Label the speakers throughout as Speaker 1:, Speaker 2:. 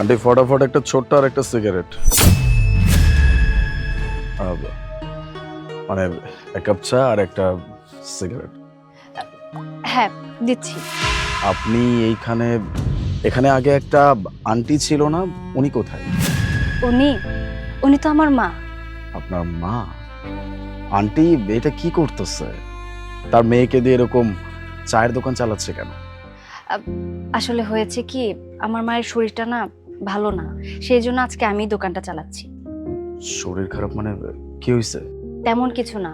Speaker 1: Aunty ফটাফট একটা ছোট্ট আর একটা সিগারেট। মানে এক কাপ চা আর একটা সিগারেট।
Speaker 2: হ্যাঁ দিচ্ছি।
Speaker 1: আপনি এইখানে এখানে আগে একটা আন্টি ছিল না উনি কোথায়?
Speaker 2: উনি? উনি তো আমার মা।
Speaker 1: আপনার মা? আন্টি এটা কি করতেছে? তার মেয়েকে দিয়ে এরকম চায়ের দোকান চালাচ্ছে কেন?
Speaker 2: আসলে হয়েছে কি আমার মায়ের শরীরটা না ভালো না। সেই জন্য আজকে আমি দোকানটা চালাচ্ছি।
Speaker 1: শরীর খারাপ মানে কি হয়েছে
Speaker 2: তেমন কিছু না।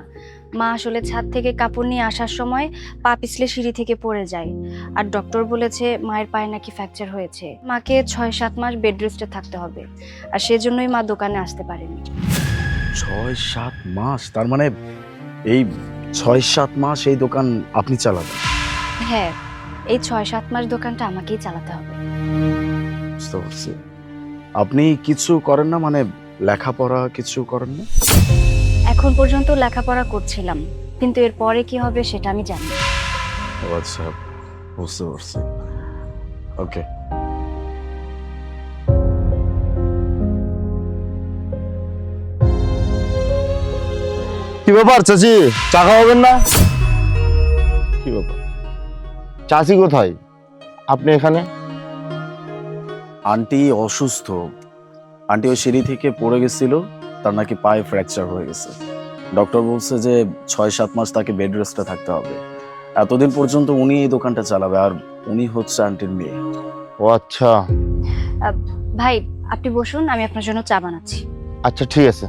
Speaker 2: মা আসলে ছাদ থেকে কাপড় নিয়ে আসার সময় পা পিছলে সিঁড়ি থেকে পড়ে যায়। আর ডক্টর বলেছে মায়ের পায়ে নাকি ফ্র্যাকচার হয়েছে। মাকে ছয় সাত মাস বেড রেস্টে থাকতে হবে। আর সেজন্যই মা দোকানে আসতে পারেনি।
Speaker 1: ছয় সাত মাস? তার মানে এই ছয় সাত মাস এই দোকান আপনি চালাবেন?
Speaker 2: হ্যাঁ এই ছয় সাত মাস দোকানটা আমাকেই চালাতে হবে।
Speaker 1: বুঝতে পারছি আপনি কিছু করেন না? মানে লেখাপড়া কিছু করেন না?
Speaker 2: এখন পর্যন্ত লেখাপড়া করছিলাম কিন্তু এর পরে কি হবে সেটা আমি জানি না।
Speaker 1: ও আচ্ছা বুঝতে পারছি। ওকে।
Speaker 3: কি ব্যাপার চাচি? চা খাওয়াবেন না?
Speaker 1: কি ব্যাপার?
Speaker 3: চাচি কোথায়? আপনি এখানে?
Speaker 1: আন্টি অসুস্থ। আন্টি ওই সিঁড়ি থেকে পড়ে গেছিল তার নাকি পায়ে ফ্র্যাকচার হয়ে গেছে। ডক্টর বলছে যে ছয় সাত মাস তাকে বেড রেস্টে থাকতে হবে। এতদিন পর্যন্ত উনি এই দোকানটা চালাবে আর উনি হচ্ছে আন্টির মেয়ে।
Speaker 3: ও আচ্ছা।
Speaker 2: ভাই আপনি বসুন আমি আপনার জন্য চা বানাচ্ছি।
Speaker 3: আচ্ছা ঠিক আছে।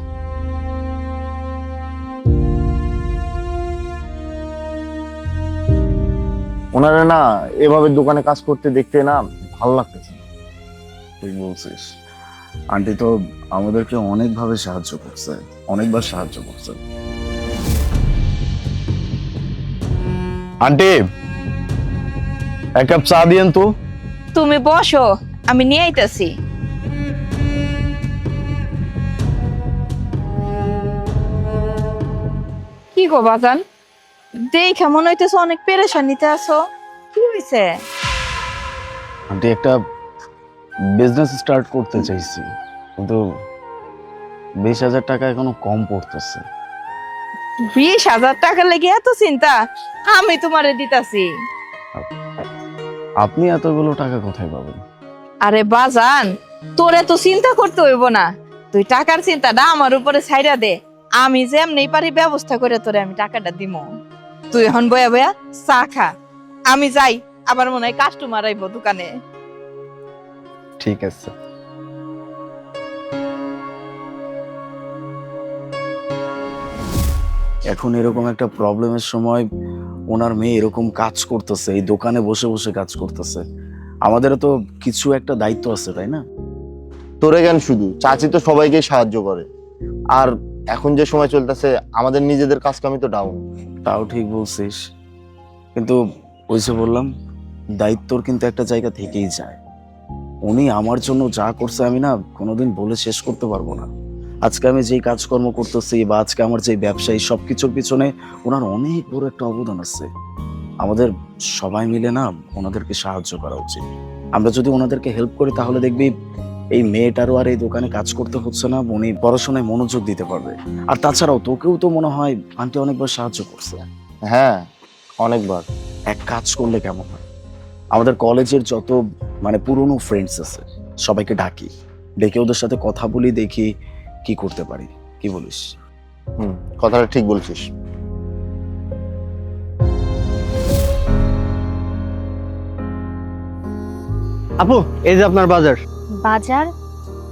Speaker 3: ওনারা না এভাবে দোকানে কাজ করতে দেখতে না ভালো লাগতেছে।
Speaker 1: তুই বলছিস। আন্টি তো আমাদেরকে অনেকভাবে সাহায্য করছে অনেকবার সাহায্য করছে। আন্টি এক কাপ চা দিয়েন তো।
Speaker 4: তুমি বসো আমি নিয়ে আইতাছি। কি গো বাজান? দেখা মনে হইতেছে অনেক পেরেশানিতে আছো। কি হয়েছে
Speaker 1: আন্টি একটা বিজনেস স্টার্ট করতে চাইছি কিন্তু বিশ হাজার টাকা এখনও কম পড়তেছে।
Speaker 4: বিশ হাজার টাকা লেগে এত চিন্তা আমি তোমারে দিতাছি।
Speaker 1: আপনি এতগুলো টাকা কোথায় পাবেন?
Speaker 4: আরে বাজান তোরে তো চিন্তা করতে হইব না। তুই টাকার চিন্তাটা আমার উপরে ছাইরা দে। আমি যেমনি পারি ব্যবস্থা করে তোরে আমি টাকাটা দিব তুই এখন বয়া বয়া চা খা। আমি যাই আবার মনে হয় কাস্টমার আইব দোকানে।
Speaker 1: ঠিক আছে। এখন এরকম একটা প্রবলেমের সময় ওনার মেয়ে এরকম কাজ করতেছে এই দোকানে বসে বসে কাজ করতেছে। আমাদেরও তো কিছু একটা দায়িত্ব আছে তাই না?
Speaker 3: তোরে জ্ঞান শুধু চাচি তো সবাইকে সাহায্য করে। আর এখন যে সময় চলতেছে আমাদের নিজেদের কাজ কামি তো ডাউন
Speaker 1: তাও ঠিক বলছিস। কিন্তু ওই যে বললাম দায়িত্বর কিন্তু একটা জায়গা থেকেই যায়। উনি আমার জন্য যা করছে আমি না কোনোদিন বলে শেষ করতে পারব না। আজকে আমি যেই কাজকর্ম করতেছি বা আজকে আমার যে ব্যবসায়ী সব কিছুর পিছনে ওনার অনেক বড় একটা অবদান আছে। আমাদের সবাই মিলে না ওনাদেরকে সাহায্য করা উচিত। আমরা যদি ওনাদেরকে হেল্প করি তাহলে দেখবি এই মেয়েটারও আর এই দোকানে কাজ করতে হচ্ছে না উনি পড়াশোনায় মনোযোগ দিতে পারবে। আর তাছাড়াও তোকেও তো মনে হয় আন্টি অনেকবার সাহায্য করছে।
Speaker 3: হ্যাঁ অনেকবার।
Speaker 1: এক কাজ করলে কেমন হয়? আমাদের কলেজের যত মানে পুরনো ফ্রেন্ডস আছে সবাইকে ডাকি। ডেকে ওদের সাথে কথা বলি দেখি কি করতে পারি। কি বলিস?
Speaker 3: হুম কথাটা ঠিক বলছিস।
Speaker 5: আপু এই যে আপনার বাজার।
Speaker 2: বাজার?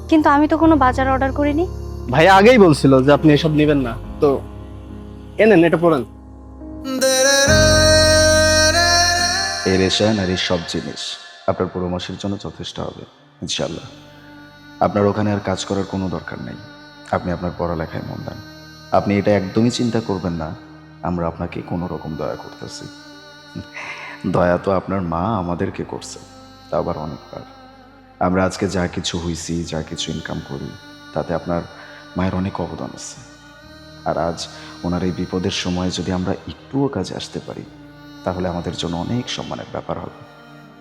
Speaker 2: কিন্তু আমি তো কোনো বাজার অর্ডার করিনি।
Speaker 5: ভাইয়া আগেই বলছিল যে আপনি এসব নেবেন না। তো এনেন এটা পড়েন।
Speaker 1: এই আর এই সব জিনিস আপনার পুরো মাসের জন্য যথেষ্ট হবে ইনশাল্লাহ আপনার ওখানে আর কাজ করার কোনো দরকার নেই। আপনি আপনার পড়ালেখায় মন দেন। আপনি এটা একদমই চিন্তা করবেন না। আমরা আপনাকে কোনো রকম দয়া করতেছি। দয়া তো আপনার মা আমাদেরকে করছে, তা আবার অনেকবার আমরা আজকে যা কিছু হইছি, যা কিছু ইনকাম করি, তাতে আপনার মায়ের অনেক অবদান আছে। আর আজ ওনার এই বিপদের সময় যদি আমরা একটুও কাজে আসতে পারি তাহলে আমাদের জন্য অনেক সম্মানের ব্যাপার হবে।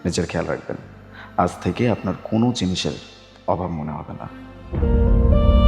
Speaker 1: নিজের খেয়াল রাখবেন। আজ থেকে আপনার কোনো জিনিসের অভাব মনে হবে না।